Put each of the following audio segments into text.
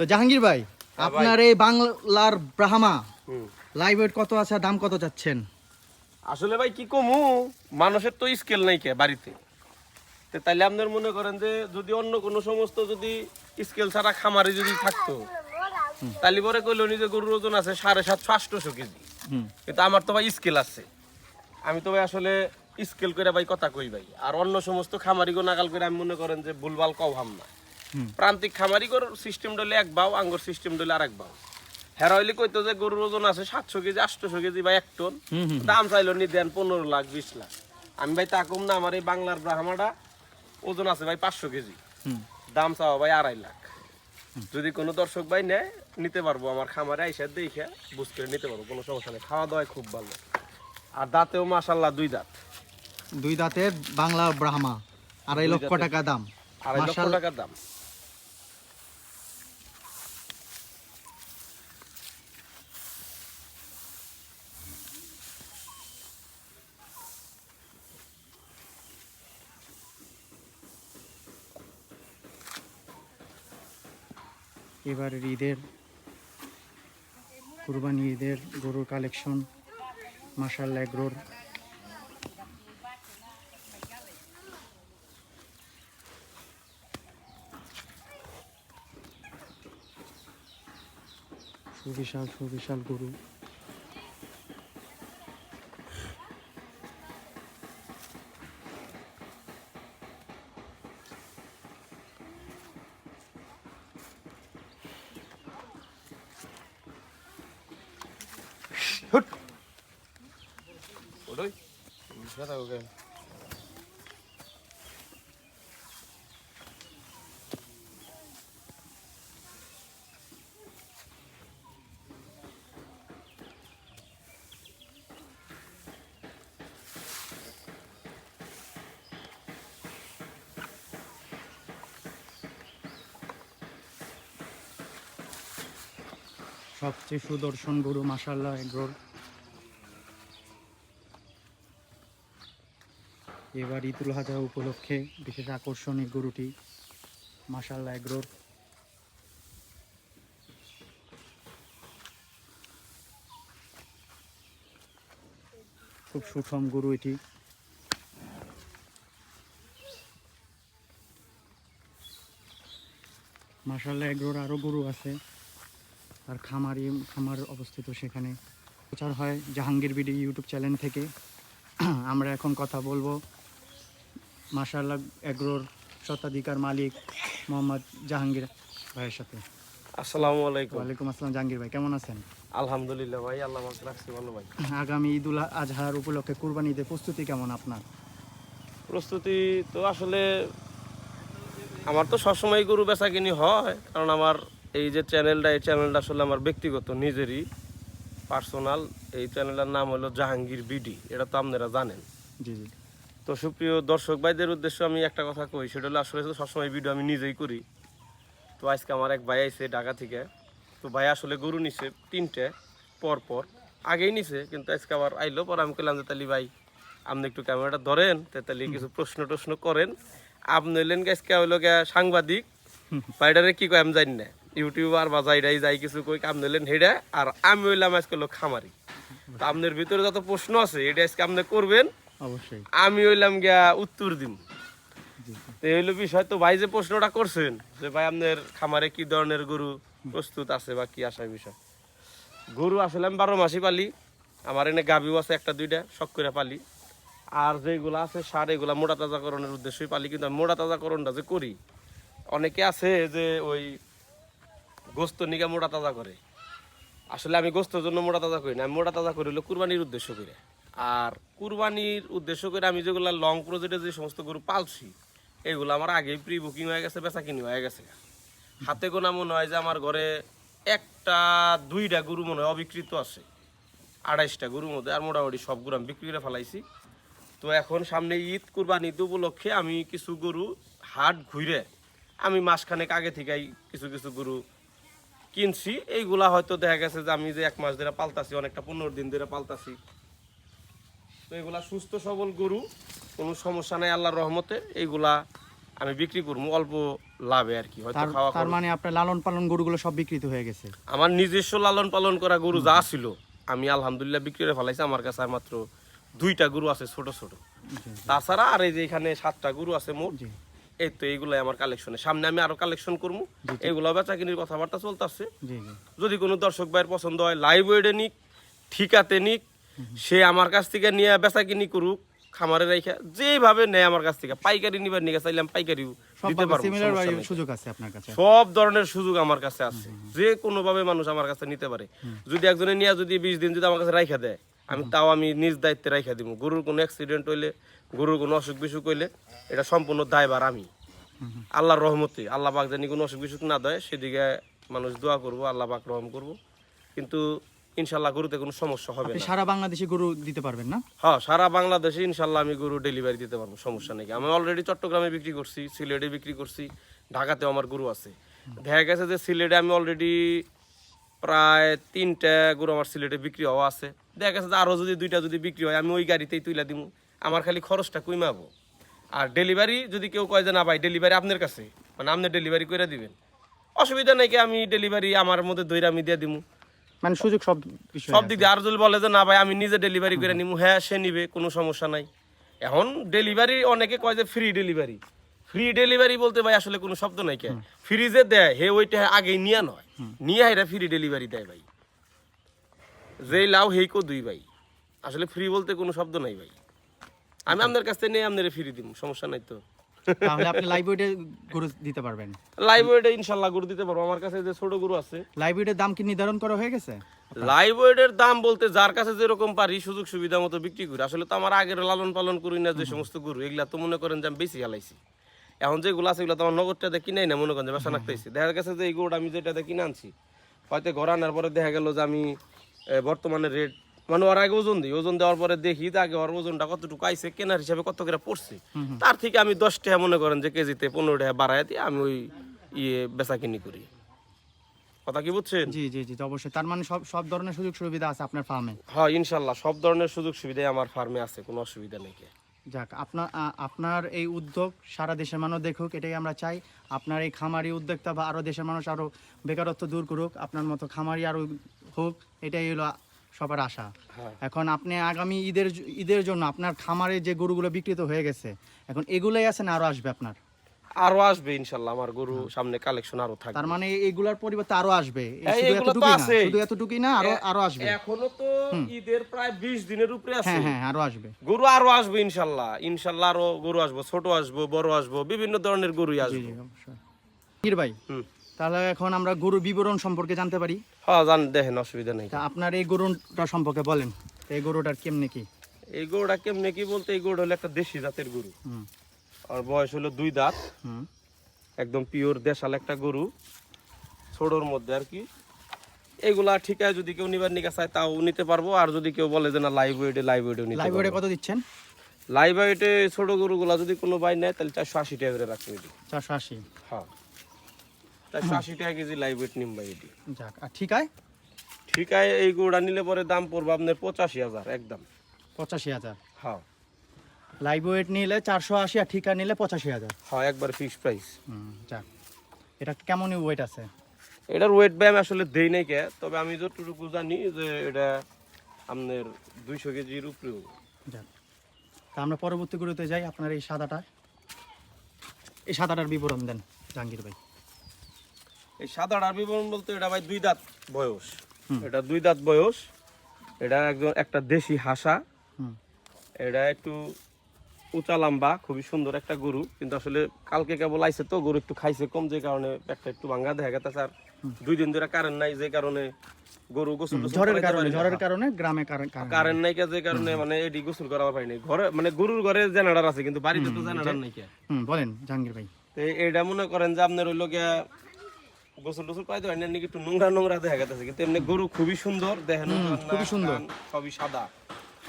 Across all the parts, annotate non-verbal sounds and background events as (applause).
তো জাহাঙ্গীর ভাই হ্যাঁ আপনার এই বাংলার ব্রাহ্মা হুম। লাইভ ওয়েট কত আছে দাম কত চাচ্ছেন? আসলে ভাই কি কমু? মানুষের তো স্কেল নাই কে বাড়িতে। তো তাইলে আপনার মনে করেন যে যদি অন্য কোনো সমস্ত যদি স্কেল ছাড়া খামারে যদি থাকতো তাহলে পরে কইলো নিজে গরুর ওজন আছে সাড়ে সাতশো আটশোশো কেজি। কিন্তু আমার তো ভাই স্কেল আছে। আমি তো ভাই আসলে স্কেল করে ভাই কথা কই ভাই। আর অন্য সমস্ত খামারিগো নাগাল করে আমি মনে করেন যে ভুলভাল কও হাম না প্রান্তিক খামারিগোর সিস্টেম ডলে এক বাও আঙ্গুর সিস্টেম ডলে আরেক বাও। হেরা হইলে কইতো যে গরুর ওজন আছে সাতশো কেজি আটশোশো কেজি বা এক টন। দাম চাইলো নি দেন পনেরো লাখ বিশ লাখ। আমি ভাই তা কম না আমার এই বাংলার ব্রাহ্মাটা ওজন আছে ভাই পাঁচশো কেজি। দাম চাওয়া ভাই আড়াই লাখ। যদি কোনো দর্শক ভাই নেয় নিতে পারব আমার খামারে আইসা দেখে বুঝ করে নিতে পারব কোনো সমস্যা নেই। খাওয়া দাওয়ায় খুব ভালো। আর দাঁতেও মাসাল্লাহ দুই দাঁত। দুই দাঁতের বাংলা ব্রাহ্মা আড়াই লক্ষ টাকা দাম। আড়াই লক্ষ। টাকার দাম। এবারের ঈদের কুরবানি ঈদের গরুর কালেকশন মাসাল এগ্রোর সুবিশাল সুবিশাল গরু। সবচেয়ে সুদর্শন গরু মাসাল্লাহ এগ্রোর এবার ঈদুল হাজা উপলক্ষে বিশেষ আকর্ষণ এই গরুটি মাসাল্লাহ এগ্রোর খুব সুষম গরু এটি। মাসাল্লাহ এগ্রোর আরও গরু আছে। আর খামারি, খামার অবস্থিত সেখানে। প্রচার হয় জাহাঙ্গীর বিডি ইউটিউব চ্যানেল থেকে। আমরা এখন কথা বলব মাশাল্লাহ এগ্রোর শতাধিকার মালিক মোহাম্মদ জাহাঙ্গীর ভাইয়ের সাথে। আসসালামু আলাইকুম। ওয়ালাইকুম আসসালাম জাহাঙ্গীর ভাই কেমন আছেন? আলহামদুলিল্লাহ ভাই আল্লাহ রাখছি ভালো ভাই। আগামী ঈদুল আজহার উপলক্ষে কুরবানিতে প্রস্তুতি কেমন আপনার? প্রস্তুতি তো আসলে আমার তো সবসময় গরু বেচা কিনি হয় কারণ আমার এই যে চ্যানেলটা এই চ্যানেলটা আসলে আমার ব্যক্তিগত নিজেরই পার্সোনাল এই চ্যানেলটার নাম হলো জাহাঙ্গীর বিডি এটা তো আপনারা জানেন। জি জি। তো সুপ্রিয় দর্শক ভাইদের উদ্দেশ্যে আমি একটা কথা কই সেটা হলো আসলে সবসময় ভিডিও আমি নিজেই করি। তো আজকে আমার এক ভাই আইছে ঢাকা থেকে। তো ভাই আসলে গরু নিছে তিনটে পর পর। আগেই নিছে কিন্তু আজকে আবার আইলো। পর আমি কইলাম যে তালি ভাই আপনি একটু ক্যামেরাটা ধরেন। তাহলে কিছু প্রশ্ন টশ্ন করেন। আপনি হইলেন আজকে হইল সাংবাদিক। বাইডারে কি কয় আমি জানি না। ইউটিউবার বা যাইরাই যাই কিছু কই কাম নিলেন হেডা। আর আমি হইলাম আজকে হলো খামারি। তো আপনার ভিতরে যত প্রশ্ন আছে এটা আজকে আপনি করবেন। অবশ্যই। আমি হইলাম গিয়া উত্তর দিন এই বিষয় তো ভাই যে প্রশ্নটা করছেন, যে ভাই আপনার খামারে কি ধরনের গরু প্রস্তুত আছে বা কি আসার বিষয়। গরু আসলে আমি বারো মাসই পালি, আমার এনে গাভিও আছে একটা, দুইটা, শখ করে পালি। আর যেগুলো আছে সার, এগুলা মোটা তাজাকরণের উদ্দেশ্যই পালি, কিন্তু আমি মোটা তাজাকরণটা যে করি, অনেকে আছে যে ওই গোস্ত নিকা মোটা তাজা করে। আসলে আমি গোস্তের জন্য মোটা তাজা করি না, আমি মোটা তাজা করি হলো কুরবানির উদ্দেশ্য করে আর কুরবানির উদ্দেশ্য করে আমি যেগুলো লং প্রজেক্টে যে সমস্ত গরু পালছি, এগুলো আমার আগেই প্রি বুকিং হয়ে গেছে বেচা কিনি হয়ে গেছে। হাতে গোনা মনে হয় যে আমার ঘরে একটা, দুইটা গরু মনে হয় অবিকৃত আছে। আড়াইশটা গরুর মধ্যে আর মোটামুটি সব গরু আমি বিক্রি করে ফেলাইছি। তো এখন সামনে ঈদ কুরবানি ঈদ উপলক্ষে আমি কিছু গরু হাট ঘুরে আমি মাসখানেক আগে থেকেই কিছু কিছু গরু কিনছি। এইগুলা হয়তো দেখা গেছে যে আমি যে এক মাস ধরে পালতাছি, অনেকটা পনেরো দিন ধরে পালতাছি। তো এগুলা সুস্থ সবল গরু কোনো সমস্যা নাই আল্লাহর রহমতে এইগুলা আমি বিক্রি করব অল্প লাভে আর কি হয়তো খাওয়া তার মানে আপনার লালন পালন গরুগুলো সব বিকৃত হয়ে গেছে? আমার নিজস্ব লালন পালন করা গরু যা ছিল আমি আলহামদুলিল্লাহ বিক্রি করে ফেলাইছি আমার কাছে আর মাত্র দুইটা গরু আছে ছোট ছোট। তাছাড়া আর এই যে এখানে সাতটা গরু আছে মোট এই তো এইগুলাই আমার কালেকশনে সামনে আমি আরও কালেকশন করব এগুলো বেচা কিনির কথাবার্তা চলতেছে। যদি কোনো দর্শক ভাইয়ের পছন্দ হয় লাইভ ওয়েডে নিক ঠিকাতে নিক সে আমার কাছ থেকে নিয়ে বেচা কিনি করুক খামারে রেখে যেভাবে নেয় আমার কাছ থেকে। পাইকারি নিবার নিয়ে চাইলাম পাইকারিও সব দিতে পারব সিমিলার সমস্যা নেই। সুযোগ আছে আপনার কাছে? সব ধরনের সুযোগ আমার কাছে আছে। যে কোনো ভাবে মানুষ আমার কাছে নিতে পারে। যদি একজনে নিয়ে যদি বিশ দিন যদি আমার কাছে রাইখা দেয় আমি তাও আমি নিজ দায়িত্বে রাইখা দিব। গরুর কোনো অ্যাক্সিডেন্ট হইলে গরুর কোনো অসুখ বিসুখ হইলে এটা সম্পূর্ণ দায়বার আমি। আল্লাহর রহমতে আল্লাহ পাক জানি কোনো অসুখ বিসুখ না দেয় সেদিকে মানুষ দোয়া করব আল্লাহ পাক রহম করব। কিন্তু ইনশাল্লাহ গরুতে কোনো সমস্যা হবে না। সারা বাংলাদেশে গরু দিতে পারবেন না? হ্যাঁ সারা বাংলাদেশে ইনশাল্লাহ আমি গরু ডেলিভারি দিতে পারব সমস্যা নেই। আমি অলরেডি চট্টগ্রামে বিক্রি করছি সিলেটে বিক্রি করছি ঢাকাতেও আমার গরু আছে। দেখা গেছে যে সিলেটে আমি অলরেডি প্রায় তিনটা গরু আমার সিলেটে বিক্রি হওয়া আছে। দেখা গেছে যে আরও যদি দুইটা যদি বিক্রি হয় আমি ওই গাড়িতেই তুইলা দিব আমার খালি খরচটা কইমাবো। আর ডেলিভারি যদি কেউ কয় যে না ভাই ডেলিভারি আপনার কাছে মানে আপনি ডেলিভারি করে দিবেন। অসুবিধা নেই কি আমি ডেলিভারি আমার মধ্যে দইরা আমি দিয়ে দিমু। মানে সুযোগ সব সব দিক দিয়ে আর যদি বলে যে না ভাই আমি নিজে ডেলিভারি করে নিবো হ্যাঁ সে নিবে কোনো সমস্যা নাই। এখন ডেলিভারি অনেকে কয় যে ফ্রি ডেলিভারি ফ্রি ডেলিভারি বলতে ভাই আসলে কোনো শব্দ নাই কে। ফ্রি যে দেয় হে ওইটা আগে নিয়ে নয়। নিয়ে হেরা ফ্রি ডেলিভারি দেয় ভাই। যেই লাও হেই কো দুই ভাই। আসলে ফ্রি বলতে কোনো শব্দ নাই ভাই। আমি আপনার কাছ থেকে নিয়ে আপনার ফ্রি দিব সমস্যা নাই তো। তাহলে আপনি লাইভ ওয়েটে গরু দিতে পারবেন। লাইভ ওয়েটে ইনশাল্লাহ গরু দিতে পারব। আমার কাছে যে ছোট গরু আছে। লাইভ ওয়েটের দাম কি নির্ধারণ করা হয়ে গেছে? লাইভ ওয়েটের দাম বলতে যার কাছে যেরকম পারি সুযোগ সুবিধা মতো বিক্রি করি আসলে তো আমার আগের লালন পালন করি না যে সমস্ত গরু এগুলা তো মনে করেন যে আমি বেশি হালাইছি। এখন যেগুলো আছে এগুলো তো আমার নগদটাতে কিনাই না মনে করেন যে রাখতেছি দেখা গেছে যে এই গরুটা আমি যেটাতে কিনে আনছি হয়তো ঘর আনার পরে দেখা গেল যে আমি বর্তমানে রেট মানে ওর আগে ওজন দিই। ওজন দেওয়ার পরে দেখি যে আগে ওর ওজনটা কতটুকু আইছে কেনার হিসাবে কত করে পড়ছে। তার থেকে আমি দশ টাকা মনে করেন যে কেজিতে পনেরো টাকা বাড়াই দিয়ে আমি ওই ইয়ে বেচা কিনি করি। কথা কি বুঝছেন? জি জি জি অবশ্যই। তার মানে সব সব ধরনের সুযোগ সুবিধা আছে আপনার ফার্মে? হ্যাঁ ইনশাল্লাহ। সব ধরনের সুযোগ সুবিধাই আমার ফার্মে আছে কোনো অসুবিধা নেই যাক আপনার আপনার এই উদ্যোগ সারা দেশের মানুষ দেখুক এটাই আমরা চাই। আপনার এই খামারি উদ্যোক্তা বা আরও দেশের মানুষ আরও বেকারত্ব দূর করুক আপনার মতো খামারি আরও হোক এটাই হলো সবার আশা। হ্যাঁ। এখন আপনি আগামী ঈদের ঈদের জন্য আপনার খামারে যে গরুগুলো বিক্রিত হয়ে গেছে এখন এগুলোই আছে না আরও আসবে আপনার? আরও আসবে ইনশাল্লাহ আমার গরু সামনে কালেকশন আরও থাকবে। তার মানে এগুলার পরিবর্তে আরও আসবে। এই শুধু এতটুকুই না আরও আরও আসবে। এখনও তো ঈদের প্রায় বিশ দিনের উপরে আছে। হ্যাঁ হ্যাঁ আরও আসবে। গরু আরও আসবে ইনশাল্লাহ। ইনশাল্লাহ আরও গরু আসব ছোট আসব বড় আসব বিভিন্ন ধরনের গরুই আসবে। ভাই হুম। তাহলে এখন আমরা গরুর বিবরণ সম্পর্কে জানতে পারি। হ্যাঁ জান দেখেন অসুবিধা নেই। তা আপনার এই গরুটা সম্পর্কে বলেন এই গরুটার কেমনে কি? এই গরুটা কেমনে কি বলতে এই গরুটা হলো একটা দেশি জাতের গরু। হুম। আর বয়স হলো দুই দাঁত। হুম। একদম পিওর দেশাল একটা গরু। ছোটর মধ্যে আর কি। এগুলা ঠিক আছে যদি কেউ নিবার নিকা চায় তাও নিতে পারব। আর যদি কেউ বলে যে না লাইভ ওয়েটে লাইভ ওয়েটেও নিতে লাইভ পারব। কত দিচ্ছেন? লাইভ ওয়েটে ছোট গরুগুলা যদি কোনো বাই নেয় তাহলে চারশো আশি টাকা করে রাখবে চারশো আশি। হ্যাঁ। চারশো আশি টাকা কেজি লাইভ ওয়েট নিম ভাই এটি। যাক আর ঠিক আছে এই গরুটা নিলে পরে দাম পড়বে আপনার পঁচাশি হাজার একদম। পঁচাশি হাজার? হ্যাঁ। লাইভ ওয়েট নিলে চারশো আশি আর ঠিকা নিলে পঁচাশি হাজার। হ্যাঁ একবার ফিক্স প্রাইস যাক। এটা কেমন ওয়েট আছে? এটার ওয়েট ব্যায়াম আসলে দেই নাই কে তবে আমি যতটুকু জানি যে এটা আপনার দুইশো কেজির উপরে যাক। তা আমরা পরবর্তী গরুতে যাই আপনার এই সাদাটা এই সাদাটার বিবরণ দেন জাহাঙ্গীর ভাই। এই সাদাটার বিবরণ বলতে এটা ভাই দুই দাঁত বয়স। এটা দুই দাঁত বয়স। এটা একজন একটা দেশি হাসা। এটা একটু উঁচা লম্বা খুবই সুন্দর একটা গরু। কিন্তু আসলে কালকে কেবল আইছে তো গরু একটু খাইছে কম যে কারণে একটা একটু ভাঙ্গা দেখা গেছে। আর দুই দিন ধরে কারেন্ট নাই যে কারণে গরু গোসল ঝড়ের কারণে ঝড়ের কারণে গ্রামে কারেন্ট নাই। যে কারণে মানে এটি গোসল করা পারিনি ঘরে মানে গরুর ঘরে জেনারেটর আছে কিন্তু বাড়িতে তো জেনারেটর নাই কে। বলেন জাহাঙ্গীর ভাই। তো এটা মনে করেন যে আপনার হইল গিয়া গোসল টোসল পাইতে পারেন নাকি একটু নোংরা নোংরা দেখা গেছে কিন্তু এমনি গরু খুবই সুন্দর দেখেন খুবই সুন্দর। সবই সাদা।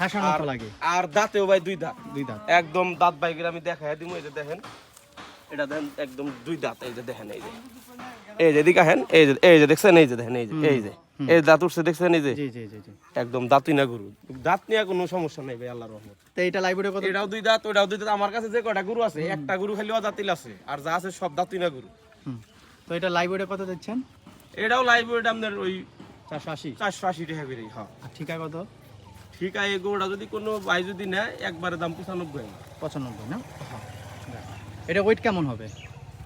হাসার মতো লাগে। আর দাঁতেও ভাই দুই দাঁত। দুই দাঁত। একদম দাঁত বাইকের আমি দেখাই এই যে দেখেন। এটা দেখেন একদম দুই দাঁত এই যে দেখেন এই যে। এই যে দিকে হেন এই যে এই যে দেখছেন এই যে দেখেন এই যে এই যে। এই দাঁত উঠছে দেখছেন এই যে? একদম দাঁতই না গরু। দাঁত নিয়ে কোনো সমস্যা নাই ভাই আল্লাহর রহমত। তো এটা লাইব্রেরি কত এটাও দুই দাঁত ওটাও দুই দাঁত। আমার কাছে যে কয়টা গরু আছে একটা গরু খালি অদাতিল আছে আর যা আছে সব দাঁতই না গরু। তো এটা লাইব্রেরি কত দিচ্ছেন? এটাও লাইভ ওটা আপনার ওই চারশো আশি। চারশো আশি টাকা করে হ্যাঁ। আর ঠিকা কত? ঠিক আছে এই যদি কোনো ভাই যদি নেয় একবারে দাম পঁচানব্বই। পঁচানব্বই না? এটা ওয়েট কেমন হবে?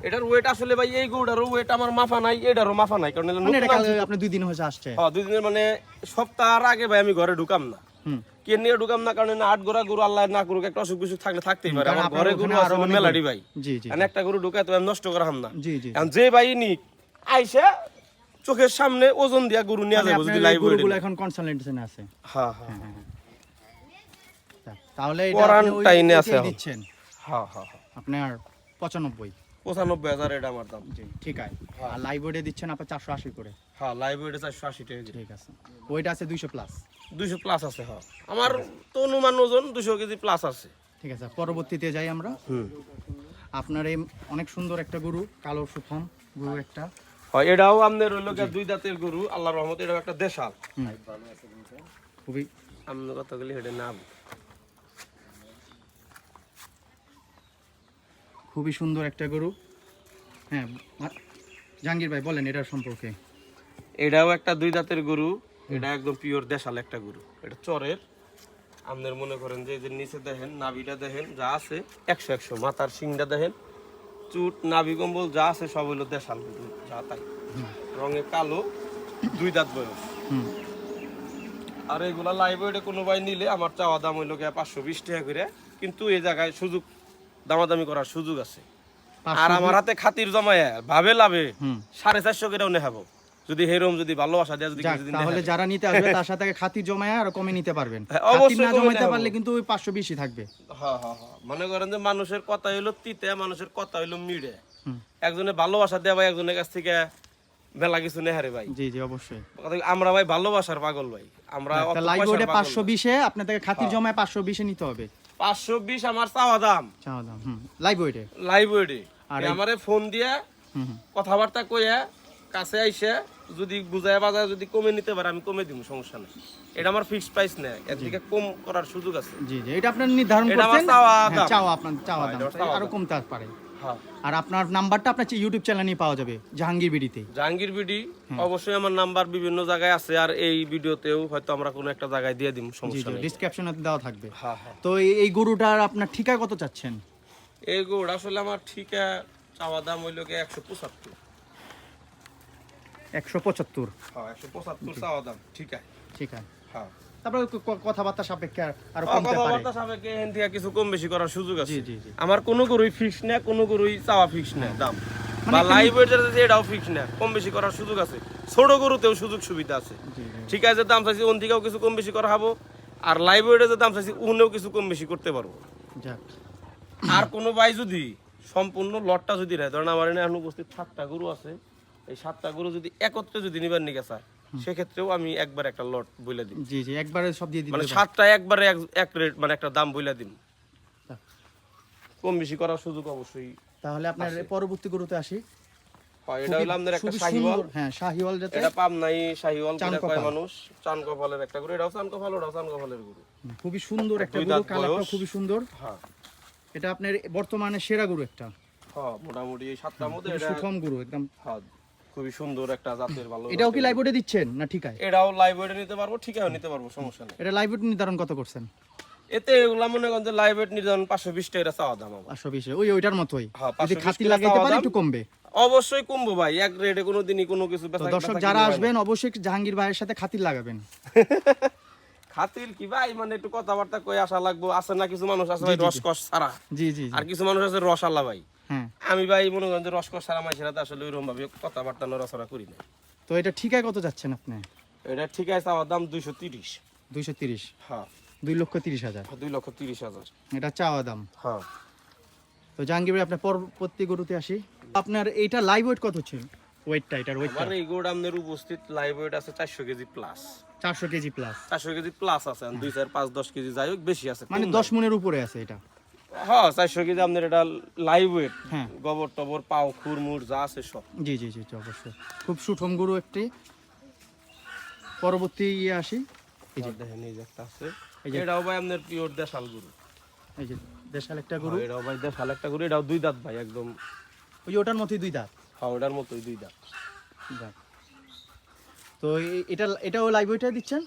এটার ওয়েট আসলে ভাই এই গরুটারও ওয়েট আমার মাফা নাই এটারও মাফা নাই কারণ মানে। আপনি দুই দিন হয়েছে আসছে। হ্যাঁ, দুই দিনের মানে সপ্তাহের আগে ভাই আমি ঘরে ঢুকাম না। হুম। কে নিয়ে ঢুকাম না কারণ না আট গোড়া গরু আল্লাহ না করুক একটা অসুখ বিসুখ থাকলে থাকতেই পারে। আমার ঘরে গরু আছে মেলাডি ভাই। একটা গরু ঢুকায় তো আমি নষ্ট করা হাম না এখন যে ভাই নিক আইসা চোখের সামনে ওজন দিয়া গরু নিয়ে মানে যাব যদি লাইভ গরুগুলো এখন কনসালটেশনে আছে? হ্যাঁ হ্যাঁ। তাহলে এটা ওই- আছে দিচ্ছেন? হ্যাঁ হ্যাঁ হ্যাঁ। আপনার পঁচানব্বই। পঁচানব্বই হাজার এটা আমার দাম। জি ঠিক আছে। আর লাইব্রেরি দিচ্ছেন আপনার চারশো আশি করে। হ্যাঁ লাইভ ওয়েটে চারশো আশি টাকা ঠিক আছে। ওইটা আছে দুইশো প্লাস দুইশো প্লাস আছে হ্যাঁ। আমার তো অনুমান ওজন দুশো কেজি প্লাস আছে। ঠিক আছে পরবর্তীতে যাই আমরা। হুম। আপনার এই অনেক সুন্দর একটা গরু কালো সুফাম গরু একটা। হয় এটাও আপনার হইল দুই দাঁতের গরু আল্লাহর রহমত এটাও একটা দেশাল। খুবই আপনার কথা গেলে হেঁটে নাম। খুবই সুন্দর একটা গরু। হ্যাঁ জাহাঙ্গীর ভাই বলেন এটার সম্পর্কে। এটাও একটা দুই দাঁতের গরু এটা একদম পিওর দেশাল একটা গরু। এটা চরের আপনার মনে করেন যে যে নিচে দেখেন নাভিটা দেখেন যা আছে একশো একশো মাথার শিংটা দেখেন চুট নাভি কম্বল যা আছে সব হইল দেশাল গরু, যা তাই। রঙে কালো দুই দাঁত বয়স। হুম আর এগুলা লাইভ ওয়েটে কোনো ভাই নিলে আমার চাওয়া দাম হইল গিয়া পাঁচশো বিশ টাকা করে কিন্তু এই জায়গায় সুযোগ দামাদামি করার সুযোগ আছে। আর আমার হাতে খাতির জমায় ভাবে লাভে সাড়ে চারশো করেও নেহাবো। যদি হেরম যদি ভালোবাসা দেয় যদি কিছুদিন তাহলে যারা নিতে আসবে তার সাথে খাতির জমায় আর কমে নিতে পারবেন। হ্যাঁ, অবশ্যই না জমাইতে পারলে কিন্তু ওই থাকবে। হ্যাঁ হ্যাঁ হ্যাঁ। মনে করেন যে মানুষের কথা হইল তিতে মানুষের কথা হইল মিড়ে। হুম। একজনের ভালোবাসা দেয় ভাই একজনের কাছ থেকে মেলা কিছু নেহারে ভাই। জি জি অবশ্যই। আমরা ভাই ভালোবাসার পাগল ভাই। আমরা লাইভ পাগল পাঁচশো বিশে আপনার থেকে খাতির জমায় পাঁচশো বিশে নিতে হবে। পাঁচশো বিশ আমার চাওয়া দাম। চাওয়া দাম হুম। লাইভ বোর্ডে লাইভ আর আমারে ফোন দিয়ে কথাবার্তা কইয়া কাছে আইসে যদি বুঝায় বাজায় যদি কমে নিতে পারে আমি কমে দিব সমস্যা নেই। এটা আমার ফিক্সড প্রাইস নেই এর থেকে কম করার সুযোগ আছে। জি জি এটা আপনার নির্ধারণ এটা করছেন? চাওয়া হ্যাঁ। চাওয়া আপনার চাওয়া হ্যাঁ, দাম। আরও। কমতে পারে। হ্যাঁ। আর আপনার নাম্বারটা আপনার ইউটিউব চ্যানেলে পাওয়া যাবে জাহাঙ্গীর বিডিতে জাহাঙ্গীর বিডি অবশ্যই আমার নাম্বার বিভিন্ন জায়গায় আছে আর এই ভিডিওতেও হয়তো আমরা কোনো একটা জায়গায় দিয়ে দিব সমস্যা জি নেই। ডিসক্রিপশনে দেওয়া থাকবে। তো এই- গরুটার আপনার ঠিকা কত চাচ্ছেন? এই গোড় আসলে আমার ঠিকা চাওয়া দাম হইল কি একশো পঁচাত্তর। একশো পঁচাত্তর। হ্যাঁ একশো পঁচাত্তর চাওয়া দাম ঠিক আছে। ঠিক আছে। হ্যাঁ। তারপরে কথাবার্তা সাপেক্ষে আর- হ্যাঁ, কমতে পারে। কথাবার্তা সাপেক্ষে এখান থেকে কিছু কম বেশি করার সুযোগ আছে। জি, জি, জি। আমার কোনো গরুই ফিক্স না কোনো গরুই চাওয়া ফিক্স না দাম। মানে বা লাইভ ওয়েট এটাও ফিক্স না কম বেশি করার সুযোগ আছে। ছোট গরুতেও সুযোগ সুবিধা আছে। ঠিক আছে দাম চাইছি ওন থেকেও কিছু কম বেশি করা হব। আর লাইভ যে দাম চাইছি উনেও কিছু কম বেশি করতে পারব। আর কোনো ভাই যদি সম্পূর্ণ লটটা যদি নেয় ধরেন আমার এখানে এখন উপস্থিত সাতটা গরু আছে এই সাতটা গরু যদি একত্রে যদি নিবার নিকে চায় সেক্ষেত্রেও আমি একবার একটা লট বলে দিই জি জি একবারে সব দিয়ে দিতে মানে সাতটা একবারে এক- রেট মানে একটা দাম বলে দিন কম বেশি করার সুযোগ অবশ্যই তাহলে আপনার পরবর্তী গরুতে আসি। এটা হলো আমাদের একটা খুবই শাহিওয়াল। সুন্দর হ্যাঁ শাহিওয়াল যাতে এটা পাম নাই শাহিওয়াল করে কয় মানুষ? চান কপালের একটা গরু এটাও চান কপাল ওটাও চান কপালের গরু। খুবই সুন্দর একটা গরু কালারটা খুবই সুন্দর। হ্যাঁ। এটা আপনার বর্তমানে সেরা গরু একটা। হ্যাঁ মোটামুটি সাতটার মধ্যে এটা গরু একদম। হ্যাঁ খুবই সুন্দর একটা জাতের ভালো এটাও কি লাইভ দিচ্ছেন না ঠিক আছে এটাও লাইভ ওয়েটে নিতে পারব ঠিক আছে নিতে পারব সমস্যা নেই। এটা লাইভ নির্ধারণ কত করছেন? এতে এগুলা মনে করেন যে লাইভ ওয়েট নির্ধারণ পাঁচশো বিশ টাকা চাওয়া দাম আমার পাঁচশো বিশে ওই ওইটার মতোই। হ্যাঁ, যদি খাতি লাগাইতে পারে একটু কমবে। অবশ্যই কমবো ভাই এক রেটে কোনো দিনই কোনো কিছু বেচা- দর্শক যারা। আসবেন অবশ্যই জাহাঙ্গীর ভাইয়ের সাথে খাতির লাগাবেন। (laughs) খাতির কি ভাই? মানে একটু কথাবার্তা কই আসা লাগবো। আছে না কিছু মানুষ আছে ভাই রসকস ছাড়া। জি জি। আর কিছু মানুষ আছে রস আল্লাহ ভাই। আমি ভাই মনে করেন যে রসকস ছাড়া মাইসেরা তো আসলে ওইরকম ভাবে কথাবার্তা নড়াচড়া করি না। তো এটা ঠিকায় কত যাচ্ছেন আপনি? এটা ঠিক আছে আমার দাম দুইশো তিরিশ। দুইশো তিরিশ? হ্যাঁ। দুই লক্ষ তিরিশ হাজার? দুই লক্ষ তিরিশ হাজার। এটা চাওয়া দাম? হ্যাঁ। তো জাহাঙ্গীর ভাই আপনার পরবর্তী গরুতে আসি। আপনার এইটা লাইভ ওয়েট কত ছিল ওয়েটটা এটার ওয়েটটা আমার এই গোডাউনের উপস্থিত লাইভ ওয়েট আছে চারশো কেজি প্লাস চারশো কেজি প্লাস চারশো কেজি প্লাস আছে দুই চার পাঁচ দশ কেজি যাই হোক বেশি আছে। মানে দশ মনের উপরে আছে এটা। হ্যাঁ চারশো কেজি আপনার এটা লাইভ ওয়েট হ্যাঁ। গোবর টবর পাও খুরমুর যা আছে সব। জি জি জি জি, অবশ্যই। খুব সুঠম গরু একটি। পরবর্তী ইয়ে আসি। এই যে। দেখেন এই যে একটা আছে। এই যে- এটাও ভাই আপনার পিওর দেশাল গরু। এই যে দেশাল একটা গরু। হ্যাঁ, এটাও ভাই দেশাল একটা গরু এটাও দুই দাঁত ভাই একদম। ওই যে ওটার মতোই দুই দাঁত। হ্যাঁ ওটার মতোই দুই দাঁত। তো এই- এটা এটাও লাইভ ওইটাই দিচ্ছেন?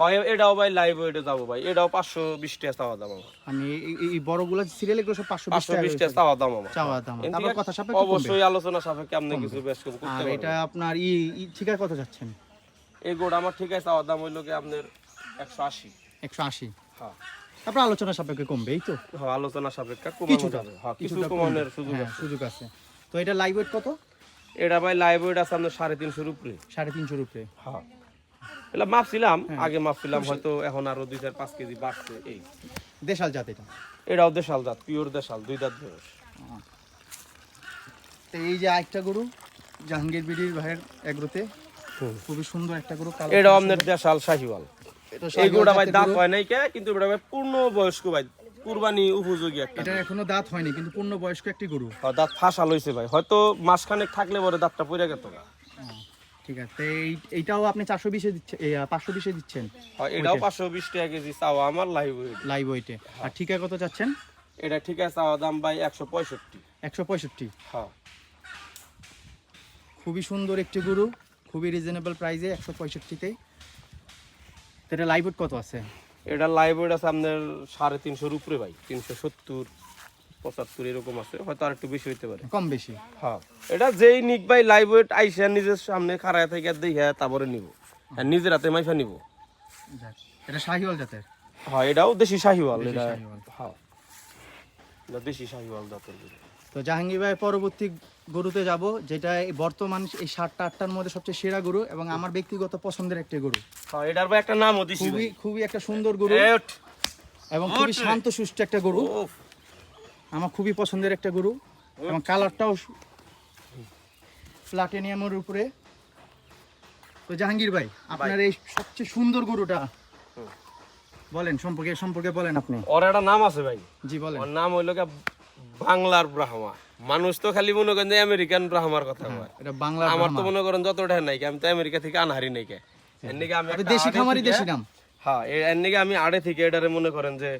হয় এটাও ভাই লাইভ ওয়েটে যাব ভাই। এটাও পাঁচশো বিশ টাকা চাওয়া দাম আমার। আমি এই- বড়গুলো সিরিয়াল এগুলো সব পাঁচশো পাঁচশো বিশ টাকা চাওয়া দাম আমার। চাওয়া দাম কথা সাপেক্ষে অবশ্যই আলোচনা সাপেক্ষে আপনি কিছু বেশ করতে আর এটা আপনার ই ঠিকার কত যাচ্ছেন? এই গোড় আমার ঠিক আছে চাওয়া দাম হইল কি আপনার একশো আশি। একশো আশি? হ্যাঁ। তারপর আলোচনা সাপেক্ষে কমবে এই তো? হ্যাঁ, আলোচনা সাপেক্ষে কিছুটা। হ্যাঁ, কিছু কমানোর সুযোগ হ্যাঁ, আছে। সুযোগ আছে। তো এটা লাইভ ওয়েট কত? এটা ভাই লাইভ ওয়েট আছে আপনার সাড়ে তিনশোর উপরে। সাড়ে তিনশোর উপরে। হ্যাঁ। এটা মাপছিলাম হ্যাঁ। আগে মাপছিলাম হয়তো এখন আরও দুই চার পাঁচ কেজি বাড়ছে এই। দেশাল জাত এটা? এটাও দেশাল দাঁত পিওর দেশাল দুই দাঁত বয়স। তো এই যে আরেকটা গরু জাহাঙ্গীর বিডির ভাইয়ের এগ্রোতে খুবই সুন্দর একটা গরু কালো এটাও আপনার দেশাল শাহিওয়াল। এই গরুটা ভাই দাঁত হয় নাই কে কিন্তু এটা ভাই পূর্ণ বয়স্ক ভাই কুরবানি উপযোগী একটা এটা এখনও দাঁত হয়নি কিন্তু পূর্ণ বয়স্ক একটি গরু। হ্যাঁ, দাঁত ফাঁসা লইছে ভাই হয়তো মাসখানেক থাকলে পরে দাঁতটা পড়ে গেত না ঠিক আছে এই এইটাও আপনি চারশো বিশে দিচ্ছেন পাঁচশো বিশে দিচ্ছেন? এটাও পাঁচশো বিশ টাকা কেজি চাওয়া আমার লাইভ ওয়েট লাইভ ওয়েটে আর ঠিকা কত চাচ্ছেন? এটা ঠিক আছে চাওয়া দাম ভাই একশো পঁয়ষট্টি। একশো পঁয়ষট্টি? হ্যাঁ। খুবই সুন্দর একটি গরু খুবই রিজনেবল প্রাইসে একশো পঁয়ষট্টিতে এটা লাইভ ওয়েট কত আছে? এটা লাইভ ওয়েট আছে আপনার সাড়ে তিনশোর উপরে ভাই তিনশো সত্তর। পঁচাত্তর এরকম আছে হয়তো আর একটু বেশি হইতে পারে। কম বেশি। হ্যাঁ। এটা যেই নিক ভাই লাইভ ওয়েট আইসা নিজের সামনে খাড়ায় থেকে দেখে তারপরে নিব। আর নিজের হাতে মাইফা নিব। এটা শাহিওয়াল জাতের? হ্যাঁ এটাও দেশি শাহিওয়াল এটা হ্যাঁ। এটা দেশি শাহিওয়াল জাতের তো জাহাঙ্গীর ভাই পরবর্তী গরুতে যাব যেটা এই বর্তমান এই সাতটা আটটার মধ্যে সবচেয়ে সেরা গরু এবং আমার ব্যক্তিগত পছন্দের একটি গরু। হ্যাঁ এটার ভাই একটা নামও দিছি খুবই খুবই একটা সুন্দর গরু এবং খুবই শান্ত সুষ্ঠ একটা গরু। আমার খুবই পছন্দের একটা গরু এবং কালারটাও প্লাটিনিয়ামের উপরে। তো জাহাঙ্গীর ভাই আপনার এই সবচেয়ে সুন্দর গরুটা বলেন সম্পর্কে সম্পর্কে বলেন আপনি। ওর একটা নাম আছে ভাই। জি বলেন। ওর নাম হইল বাংলার ব্রাহ্মা। মানুষ তো খালি মনে করেন যে আমেরিকান ব্রাহ্মার কথা কয়। এটা বাংলা আমার তো মনে করেন যত ঢের নাই আমি তো আমেরিকা থেকে আনহারি নাই কে এর নিগে আমি দেশি খামারি দেশি নাম? হ্যাঁ এর নিগে আমি আড়ে থেকে এটারে মনে করেন যে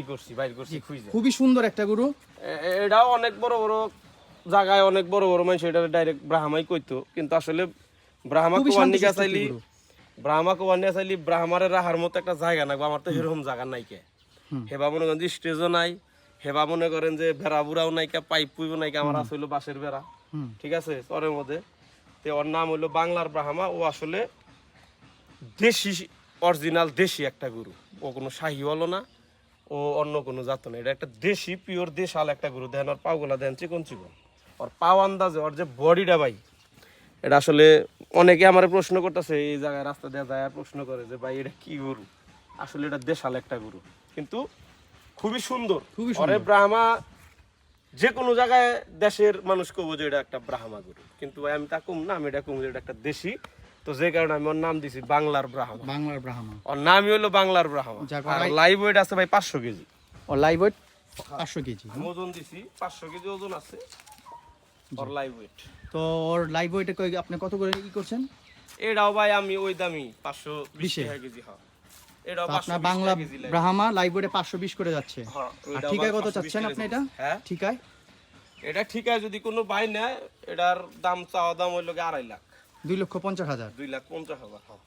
ই করছি বাইর করছি খুঁজে। খুবই সুন্দর একটা গরু। এটাও অনেক বড় বড় জায়গায় অনেক বড় বড় মানুষ এটা ডাইরেক্ট ব্রাহ্মাই কইতো। কিন্তু আসলে ব্রাহ্মা খুবই কোয়ার নিকে শান্তশিষ্ট একটি চাইলি। ব্রাহ্মা কোয়ার চাইলি ব্রাহ্মারে রাহার মতো একটা জায়গা না আমার তো সেরকম জায়গা নাই কে। হেবা মনে করেন যে স্টেজও নাই হেবা মনে করেন যে ভেড়া বুড়াও নাই কে পাইপ পুইব নাই কে আমার হইল বাঁশের বেড়া হুম। ঠিক আছে? চরের মধ্যে। তো ওর নাম হইল বাংলার ব্রাহ্মা ও আসলে দেশি অরিজিনাল দেশি একটা গরু। ও কোনো শাহিওয়ালও না। ও অন্য কোনো জাত না। এটা একটা দেশি পিওর দেশাল একটা গরু। দেন ওর পাওগুলা দেন চিকন চিকন। ওর পাও আন্দাজে ওর যে বডিটা ভাই এটা আসলে অনেকে আমার প্রশ্ন করতেছে এই জায়গায় রাস্তা দিয়ে যায় আর প্রশ্ন করে যে ভাই এটা কি গরু? আসলে এটা দেশাল একটা গরু। কিন্তু খুবই সুন্দর। খুবই ওরে ব্রাহ্মা যে কোনো জায়গায় দেশের মানুষ কবো যে এটা একটা ব্রাহ্মা গরু। কিন্তু ভাই আমি তা কম না আমি এটা কম যে এটা একটা দেশি। তো যে কারণে আমি ওর নাম দিছি বাংলার ব্রাহ্মা বাংলার ব্রাহ্মণ। ওর নামই হলো বাংলার ব্রাহ্মা যাক, আর লাইভ ওয়েট আছে ভাই পাঁচশো কেজি। ওর লাইভ ওয়েট পাঁচশো কেজি। ওজন দিছি পাঁচশো কেজি ওজন আছে। ওর লাইভ ওয়েট তো ওর লাইভ ওয়েটে আপনি কত করে কি করছেন? এটাও ভাই আমি ওই দামি পাঁচশো বিশ? টাকা কেজি হয়। এটাও তো পাঁচশো আপনার বিশ বাংলা টাকা কেজি live। ব্রাহ্মা লাইভ ওয়েটে পাঁচশো বিশ করে যাচ্ছে। হ্যাঁ, আর ঠিকায় কত 520 চাচ্ছেন আপনি। এটা? হ্যাঁ। ঠিকায়? এটা ঠিক আছে যদি কোনো বাই নেয় এটার দাম চাওয়া দাম হইল গিয়ে আড়াই লাখ। দুই লক্ষ পঞ্চাশ হাজার। দুই লাখ পঞ্চাশ হাজার হ্যাঁ।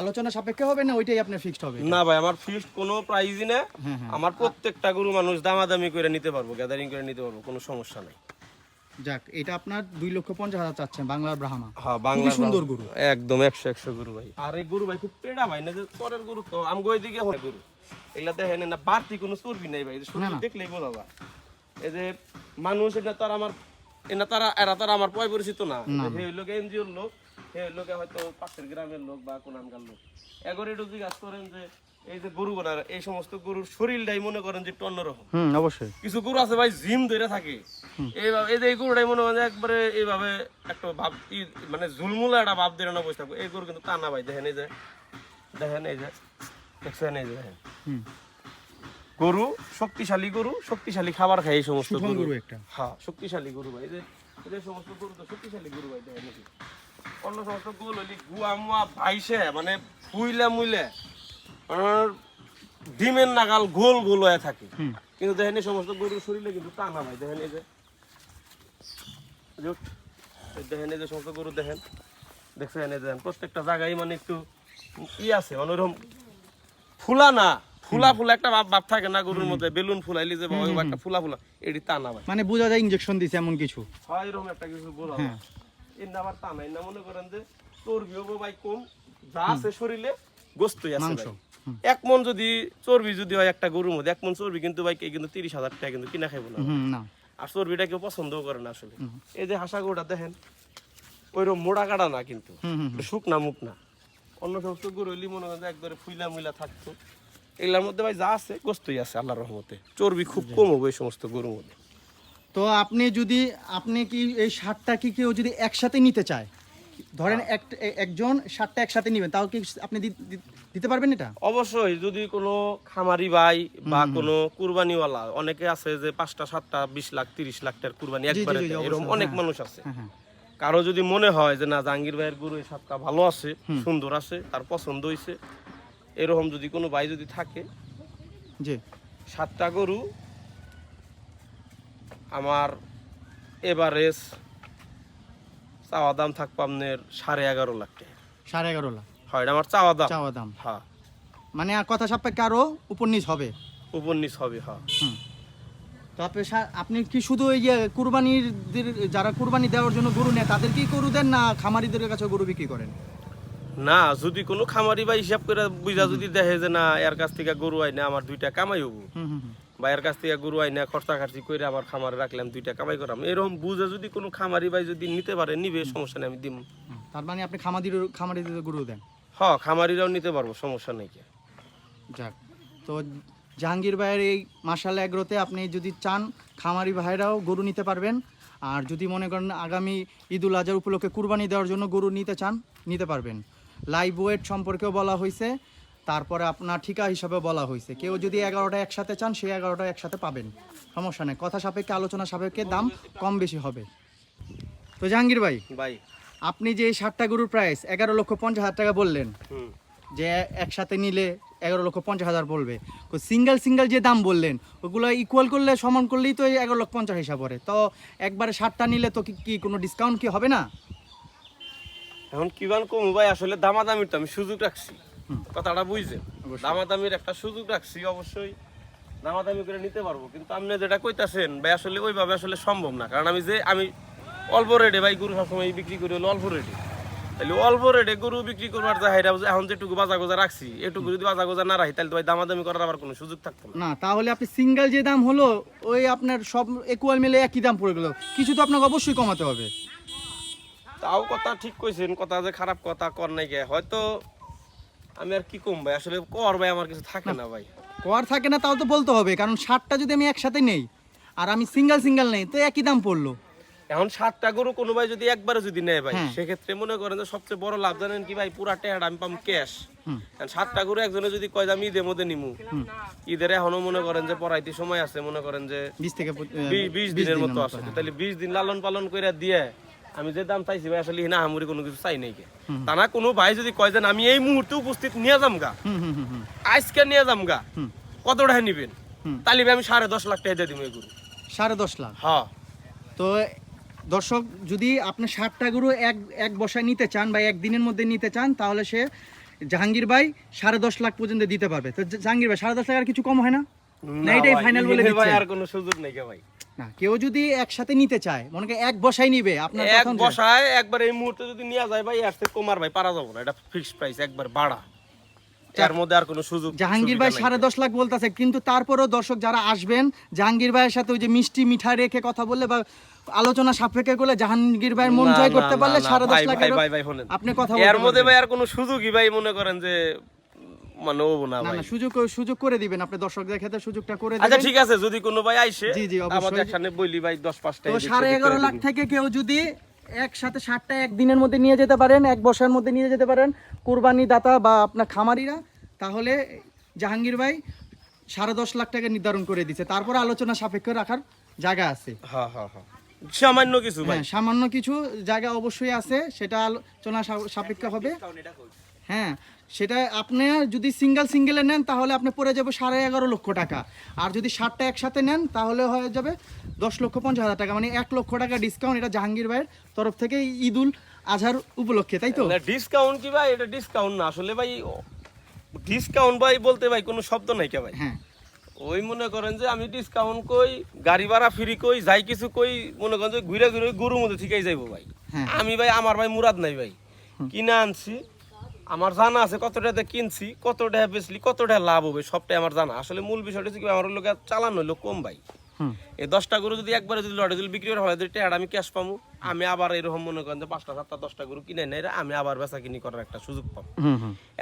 আলোচনা সাপেক্ষে হবে না ওইটাই আপনার ফিক্সড হবে? না ভাই আমার ফিক্সড কোনো প্রাইজই না। হ্যাঁ হ্যাঁ। আমার প্রত্যেকটা গরু মানুষ দামাদামি করে নিতে পারব গ্যাদারিং করে নিতে পারব কোনো সমস্যা নাই। যাক এটা আপনার দুই লক্ষ পঞ্চাশ হাজার চাচ্ছেন বাংলার ব্রাহ্মা। হ্যাঁ বাংলা সুন্দর গরু। একদম একশো একশো গরু ভাই। আর এই গরু ভাই খুব পেড়া ভাই না যে পরের গরু তো আমগো এদিকে হয় গরু। এগুলা দেখেন না বাড়তি কোনো চর্বি নাই ভাই। দেখলেই বোঝা এই যে মানুষ এটা তার আমার এটা তারা এরা তারা আমার পয় পরিচিত না। হে হইল এনজিওর লোক হে হয়তো পাশের গ্রামের লোক বা কোনানকার লোক। এগরে একটু জিজ্ঞাসা করেন যে এই যে গরু গোনার এই সমস্ত গরুর শরীরটাই মনে করেন যে একটু অন্যরকম। অবশ্যই। কিছু গরু আছে ভাই জিম ধরে থাকে। এইভাবে এই যে এই গরুটাই মনে হয় একবারে এইভাবে একটা ভাব ই- মানে ঝুলমুলা একটা ভাব দিয়ে না বসে থাকব। এই গরু কিন্তু তা না ভাই দেখেন এই যে দেখেন এই যে দেখছেন এই যে দেখেন। হুম। গরু শক্তিশালী গরু শক্তিশালী খাবার খায় এই সমস্ত গরু। গরু একটা। হ্যাঁ শক্তিশালী গরু ভাই এই যে এই সমস্ত গরু তো শক্তিশালী গরু ভাই দেখেন যে। অন্য সমস্ত গোল হইলি গুয়া মুয়া ভাইসে মানে ফুইলে মুইলে আর ডিমের নাগাল গোল গোল হয়ে থাকে। কিন্তু দেখেন এই সমস্ত গরুর শরীরে কিন্তু টানা ভাই দেখেন এই যে। দেখেন এই যে সমস্ত গরু দেখেন। দেখছেন এই দেখেন প্রত্যেকটা জায়গায় মানে একটু ই আছে মানে ওরকম ফুলা না ফুলা ফুলা একটা ভাব ভাব থাকে না গরুর মধ্যে বেলুন ফুলাইলি যে বাবা, ওই একটা ফুলা ফুলা এটি তা না ভাই। মানে বোঝা যায় ইঞ্জেকশন দিছে এমন কিছু। হয় এরকম একটা কিছু বলা হ্যাঁ। এর না আবার তা নাই। না মনে করেন যে চর্বি হব ভাই কম যা আছে শরীরে গোস্তই আছে মাংস। এক মন যদি চর্বি যদি হয় একটা গরুর মধ্যে এক মন চর্বি কিন্তু ভাই কে কিন্তু তিরিশ হাজার টাকা কিন্তু কিনা খাইবো না। আর চর্বিটা কেউ পছন্দও করে না আসলে। এই যে হাসা গরুটা দেখেন ওইরকম মোড়া কাটা না কিন্তু। শুকনা মুখ না। অন্য সমস্ত গরু হইলে মনে করেন যে একবারে ফুইলা মুইলা থাকতো। এগুলার মধ্যে ভাই যা আছে গোস্তই আছে আল্লাহর রহমতে। চর্বি খুব কম হবে এই সমস্ত গরুর মধ্যে। তো আপনি যদি আপনি কি এই সারটা কি কেউ যদি একসাথে নিতে চায়? ধরেন হ্যাঁ। এক- একজন সারটা একসাথে নেবেন তাও কি আপনি দিতে পারবেন এটা? অবশ্যই যদি কোনো খামারি ভাই বা কোনো কুরবানিওয়ালা অনেকে আছে যে পাঁচটা সাতটা বিশ লাখ তিরিশ লাখ টাকার কুরবানি একবারে এরকম অনেক হ্যাঁ। মানুষ আছে। হ্যাঁ হ্যাঁ। কারও যদি মনে হয় যে না জাহাঙ্গীর ভাইয়ের গরু এই সাতটা ভালো আছে সুন্দর আছে তার পছন্দ হয়েছে এরকম যদি কোনো ভাই যদি থাকে জি। সাতটা গরু আমার এভারেজ চাওয়া দাম থাকব আপনার সাড়ে এগারো লাখ টাকা। সাড়ে এগারো লাখ। হয় এটা আমার চাওয়া দাম? চাওয়া দাম। হ্যাঁ। মানে কথা সাপেক্ষে আরও উপর নিচ হবে? উপর নিচ হবে হ্যাঁ। তো আপনি আপনি কি শুধু এই যে কুরবানির যারা কুরবানি দেওয়ার জন্য গরু নেয় তাদেরকেই গরু দেন না খামারিদের কাছে গরু বিক্রি করেন? না যদি কোনো খামারি বা হিসাব করে বুঝা যদি দেখে যে না এর কাছ থেকে গরু আইনা আমার দুইটা কামাই হব। বা এর কাছ থেকে গরু আইনা খরচা খার্চি করে আমার খামারে রাখলাম দুইটা কামাই করাম এরকম বুঝে যদি কোনো খামারি ভাই যদি নিতে পারে নিবে সমস্যা নেই আমি দিম। হুম। তার মানে আপনি খামারির খামারিদের গরু দেন? হ খামারিরাও নিতে পারব সমস্যা নেই যাক তো জাহাঙ্গীর ভাইয়ের এই মার্শাল অ্যাগ্রোতে আপনি যদি চান খামারি ভাইরাও গরু নিতে পারবেন। আর যদি মনে করেন আগামী ঈদুল আজহার উপলক্ষে কুরবানি দেওয়ার জন্য গরু নিতে চান নিতে পারবেন। লাইভ ওয়েট সম্পর্কেও বলা হয়েছে তারপরে আপনার ঠিকা হিসাবে বলা হয়েছে কেউ যদি এগারোটা একসাথে চান সেই এগারোটা একসাথে পাবেন। সমস্যা নেই। কথা সাপেক্ষে আলোচনা সাপেক্ষে দাম কম বেশি হবে। তো জাহাঙ্গীর ভাই ভাই। আপনি যে ষাটটা গরুর প্রাইস এগারো লক্ষ পঞ্চাশ হাজার টাকা বললেন যে একসাথে নিলে এগারো লক্ষ পঞ্চাশ হাজার বলবে। সিঙ্গেল সিঙ্গেল যে দাম বললেন ওগুলো ইকুয়াল করলে সমান করলেই তো এগারো লক্ষ পঞ্চাশ হিসাব পড়ে তো একবারে ষাটটা নিলে তো কি কোনো ডিসকাউন্ট কি হবে না? এখন কিমান কম? ভাই আসলে দামাদামির তো আমি সুযোগ রাখছি। কথাটা বুঝছেন। দামাদামির একটা সুযোগ রাখছি অবশ্যই দামাদামি করে নিতে পারব। কিন্তু আপনি যেটা কইতাছেন ভাই আসলে ওইভাবে আসলে সম্ভব না। কারণ আমি যে আমি অল্প রেটে ভাই গরু সবসময় বিক্রি করি হলো অল্প রেটে তাহলে অল্প রেটে গরু বিক্রি করবার যা হাইরা এখন যেটুকু বাজা গোজা রাখছি এটুকু যদি বাজা গোজা না রাখি তাহলে তো ভাই দামাদামি করার আবার কোনো সুযোগ থাকতো না। তাহলে আপনি সিঙ্গেল যে দাম হলো ওই আপনার সব একুয়াল মিলে একই দাম পড়ে গেল। কিছু তো আপনাকে অবশ্যই কমাতে হবে। তাও কথা ঠিক কইছেন কথা যে খারাপ কথা কর নাই গে হয়তো আমি আর কি কম ভাই? আসলে কর ভাই আমার কিছু থাকে না ভাই। কর থাকে না তাও তো বলতে হবে কারণ ষাটটা যদি আমি একসাথে নেই আর আমি সিঙ্গেল সিঙ্গেল নেই তো একই দাম পড়ল। এখন সাতটা গরু কোনো ভাই যদি একবারে যদি নেয় ভাই হ্যাঁ। সেক্ষেত্রে মনে করেন যে সবচেয়ে বড় লাভ জানেন কি ভাই? পুরা টেহাড আমি পাম ক্যাশ সাতটা গরু একজনে যদি কয় যে আমি ঈদের মধ্যে নিমু। ঈদের এখনও মনে করেন যে পড়াইতে সময় আছে মনে করেন যে বিশ থেকে বিশ দিনের মতো আছে। হ্যাঁ। তাহলে বিশ দিন লালন পালন করে দিয়ে আমি যে দাম চাইছি ভাই আসলে হিনা হামুরি কোনো কিছু চাই নাই কে। তা না কোনো ভাই যদি কয় যে আমি এই মুহূর্তে উপস্থিত নিয়ে যাম গা আজকে নিয়ে যাম গা কত টাকা নিবেন? তাহলে আমি সাড়ে দশ লাখ টাকা দিয়ে দিব এই গরু। সাড়ে দশ লাখ? হ্যাঁ তো দর্শক যদি আপনি ষাটটা গরু এক এক বসায় নিতে চান বা একদিনের মধ্যে নিতে চান তাহলে সে জাহাঙ্গীর ভাই সাড়ে দশ লাখ পর্যন্ত দিতে পারবে। তো জাহাঙ্গীর ভাই সাড়ে দশ লাখ আর কিছু কম হয় না? না, এটাই final বলে ভাই আর কোনো সুযোগ নেই কে ভাই। না কেউ যদি একসাথে নিতে চায় মনে করেন এক বসাই নিবে আপনার এক বসায় একবার এই মুহূর্তে যদি নিয়ে যায় ভাই এর থেকে কমার ভাই পারা যাব না এটা ফিক্সড প্রাইস একবার বাড়া এর মধ্যে আর কোনো সুযোগ জাহাঙ্গীর ভাই সাড়ে দশ লাখ বলতেছে কিন্তু তারপরেও দর্শক যারা আসবেন জাহাঙ্গীর ভাইয়ের সাথে ওই যে মিষ্টি মিঠা রেখে কথা বললে বা আলোচনা সাপেক্ষে করলে জাহাঙ্গীর ভাইয়ের মন জয় করতে পারলে সাড়ে দশ লাখ। আপনি কথা এর মধ্যে ভাই আর কোনো সুযোগই ভাই মনে করেন যে মানে হব না না ভাই। সুযোগ সুযোগ করে দিবেন। আপনি দর্শকদের ক্ষেত্রে সুযোগটা করে আচ্ছা ঠিক আছে যদি কোনো ভাই আইসে জি, জি, আমাদের সামনে বললি ভাই দশ পাঁচটা তো সাড়ে এগারো লাখ থেকে কেউ যদি একসাথে ষাটটা একদিনের মধ্যে নিয়ে যেতে পারেন এক বছরের মধ্যে নিয়ে যেতে পারেন কুরবানি দাতা বা আপনার খামারিরা তাহলে জাহাঙ্গীর ভাই সাড়ে দশ লাখ টাকা নির্ধারণ করে দিচ্ছে তারপর আলোচনা সাপেক্ষ রাখার জায়গা আছে। হ্যাঁ হ্যাঁ হ্যাঁ সামান্য কিছু হ্যাঁ সামান্য কিছু জায়গা অবশ্যই আছে সেটা আলোচনা সাপেক্ষ হবে। হ্যাঁ সেটা আপনি যদি সিঙ্গেল সিঙ্গেলে নেন তাহলে আপনি পড়ে যাবে সাড়ে এগারো লক্ষ টাকা। আর যদি ষাটটা একসাথে নেন তাহলে হয়ে যাবে দশ লক্ষ পঞ্চাশ হাজার টাকা। মানে এক লক্ষ টাকা ডিসকাউন্ট এটা জাহাঙ্গীর ভাইয়ের তরফ থেকে ঈদুল আজহার উপলক্ষে তাই তো? ডিসকাউন্ট কি ভাই? এটা ডিসকাউন্ট না। আসলে ভাই ডিসকাউন্ট ভাই বলতে ভাই কোনো শব্দ নাই কে ভাই? হ্যাঁ। ওই মনে করেন যে আমি ডিসকাউন্ট কই গাড়ি ভাড়া ফ্রি কই যাই কিছু কই মনে করেন যে ঘুরে ঘুরে গরুর মধ্যে ঠিকাই যাইবো ভাই। হ্যাঁ। আমি ভাই আমার ভাই মুরাদ নাই ভাই। কিনা আনছি। আমার জানা আছে কত টাকাতে কিনছি কতটা বেচলি কত টাকা লাভ হবে সবটাই আমার জানা। আসলে মূল বিষয়টা হচ্ছে কি আমার লোক চালানো হইল কম ভাই। এই দশটা গরু যদি একবারে যদি লড়ে যদি বিক্রি করা হয় যদি টাকাটা আমি ক্যাশ পাবো আমি আবার এরকম মনে করেন যে পাঁচটা সাতটা দশটা গরু কিনে নেই আমি আবার বেচা কিনি করার একটা সুযোগ পাবো।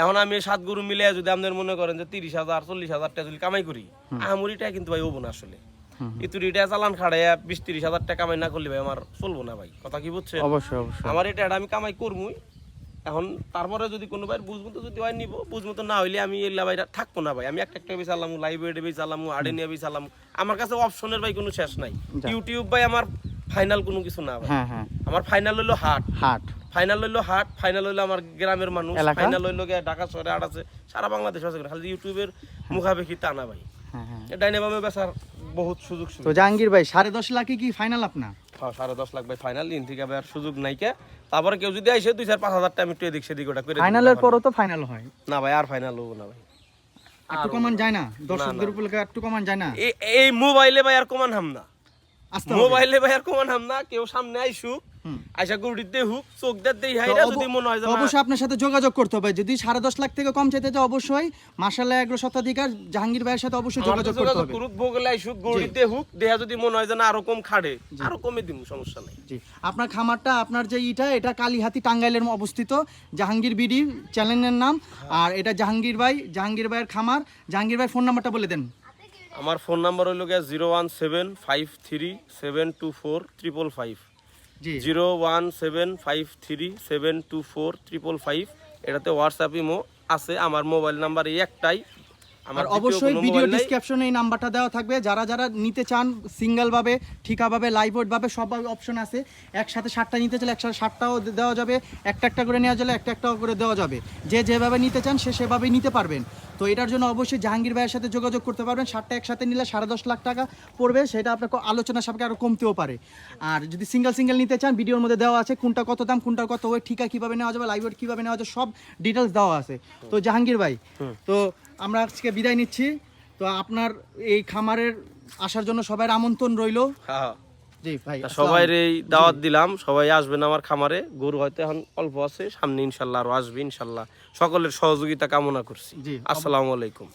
এখন আমি সাত গরু মিলে যদি আপনাদের মনে করেন যে তিরিশ হাজার চল্লিশ হাজার টাকা যদি কামাই করি আমরিটা কিন্তু ভাই হব না আসলে। ইতুরিটা চালান খাড়াইয়া বিশ তিরিশ হাজার টাকা কামাই না করলে ভাই আমার চলবো না ভাই। কথা কি অবশ্যই অবশ্যই। আমার এটা আমি কামাই করবই এখন তারপরে যদি কোনো ভাই বুঝমতো যদি হয় নিব বুঝমতো না হইলে আমি এল্লা ভাইরা থাকব না ভাই। আমি একটা একটা বেশ আলাম লাইব্রেরি বেশ আলাম আড়ে নিয়ে বেশ আলাম আমার কাছে অপশনের ভাই কোনো শেষ নাই। ইউটিউব ভাই আমার ফাইনাল কোনো কিছু না ভাই। হ্যাঁ হ্যাঁ। আমার ফাইনাল হইল হাট। হাট। ফাইনাল হইল হাট ফাইনাল হইল আমার গ্রামের মানুষ। ফাইনাল হইল ঢাকা শহরে হাট আছে সারা বাংলাদেশ আছে। খালি ইউটিউবের মুখাপেক্ষি তা না ভাই। হ্যাঁ হ্যাঁ। ডাইনাবামে বেচার বহুত সুযোগ তো জাহাঙ্গীর ভাই সাড়ে দশ লাখে কি ফাইনাল আপনার? হ্যাঁ, সাড়ে দশ লাখ ভাই ফাইনাল ইন থেকে ভাই আর সুযোগ নাই কে। তারপরে কেউ যদি আইসে দুই চার পাঁচ হাজার টাকা আমি একটু এদিক সেদিক ওটা করে ফাইনালের পরও তো ফাইনাল হয়। না ভাই আর ফাইনাল হব না ভাই। একটু কমান যায় না দর্শকদের উপলক্ষে একটু কমান যায় না। এই- মোবাইলে ভাই আর কমান হাম না। মোবাইলে ভাই আর কমান হাম না কেউ সামনে আইসুক দেহুক চোখ দেখ দেই হাইরা যদি মনে হয় অবশ্যই আপনার সাথে যোগাযোগ করতে হবে। যদি সাড়ে দশ লাখ থেকে কম চাইতে অবশ্যই মাসাল্লাহ এগ্রো শতাধিকার জাহাঙ্গীর ভাইয়ের সাথে অবশ্যই যোগাযোগ করতে হবে। করুক বগলে আইসুক গুড়ি দেহুক দেহা যদি মনে হয় যে না আরও কম খাড়ে আরও কমে দিব সমস্যা নাই। জি। আপনার খামারটা আপনার যে ইটা এটা কালীহাতি টাঙ্গাইলের অবস্থিত জাহাঙ্গীর বিডি চ্যানেলের নাম। আর এটা জাহাঙ্গীর ভাই জাহাঙ্গীর ভাইয়ের খামার। জাহাঙ্গীর ভাই ফোন নাম্বারটা বলে দেন। আমার ফোন নাম্বার হইল গিয়া zero one seven five three seven two four triple five. Zero one seven five three seven two four triple five. এটাতে হোয়াটসঅ্যাপ ইমো আছে আমার মোবাইল নাম্বার এই একটাই। আর অবশ্যই ভিডিও। ডিসক্রিপশনে এই নাম্বারটা দেওয়া থাকবে। যারা যারা নিতে চান সিঙ্গেল ভাবে ঠিকাভাবে লাইভ ভাবে সব অপশন আছে। একসাথে ষাটটা নিতে চাইলে একসাথে ষাটটাও দেওয়া যাবে। একটা একটা করে নেওয়া যাবে একটা একটা করে দেওয়া যাবে। যে যেভাবে নিতে চান সে সেভাবেই নিতে পারবেন। তো এটার জন্য অবশ্যই জাহাঙ্গীর ভাইয়ের সাথে যোগাযোগ করতে পারবেন। ষাটটা একসাথে নিলে সাড়ে দশ লাখ টাকা পড়বে। সেটা আপনার আলোচনা সাপেক্ষে আরও কমতেও পারে। আর যদি সিঙ্গেল সিঙ্গেল নিতে চান ভিডিওর মধ্যে দেওয়া আছে কোনটা কত দাম কোনটা কত ওয়েট ঠিকা কীভাবে নেওয়া যাবে লাইভ ওয়েট কীভাবে নেওয়া যাবে সব ডিটেলস দেওয়া আছে। তো জাহাঙ্গীর ভাই তো আমরা আজকে বিদায় নিচ্ছি। তো আপনার এই খামারের আসার জন্য সবাই আমন্ত্রণ রইল। হ্যাঁ জি ভাই সবাই এই দাওয়াত দিলাম। সবাই আসবেন আমার খামারে। গরু হয়তো এখন অল্প আছে সামনে ইনশাল্লাহ আরও আসবে ইনশাল্লাহ। সকলের সহযোগিতা কামনা করছি। আসসালামু আলাইকুম।